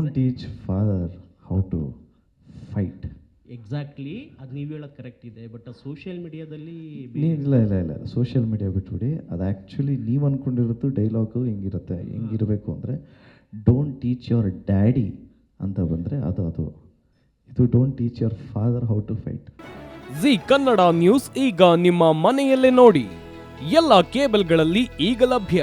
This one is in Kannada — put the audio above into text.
Don't teach father how to fight exactly ಅದು ನೀವು ಹೇಳೋದು ಕರೆಕ್ಟ್ ಇದೆ. ಬಟ್ ಸೋಷಿಯಲ್ ಮೀಡಿಯಾದಲ್ಲಿ ಇಲ್ಲ ಇಲ್ಲ ಇಲ್ಲ ಸೋಷಿಯಲ್ ಮೀಡಿಯಾ ಬಿಟ್ಬಿಡಿ. ಅದು ಆ್ಯಕ್ಚುಲಿ ನೀವು ಅಂದ್ಕೊಂಡಿರೋದು ಡೈಲಾಗು ಹೆಂಗಿರುತ್ತೆ ಹೆಂಗಿರಬೇಕು ಅಂದರೆ ಡೋಂಟ್ ಟೀಚ್ ಯುವರ್ ಡ್ಯಾಡಿ ಅಂತ ಬಂದರೆ ಅದು ಅದು. ಇದು don't teach your father how to fight Zee Kannada news ಈಗ ನಿಮ್ಮ ಮನೆಯಲ್ಲೇ ನೋಡಿ. ಎಲ್ಲ ಕೇಬಲ್ಗಳಲ್ಲಿ ಈಗ ಲಭ್ಯ.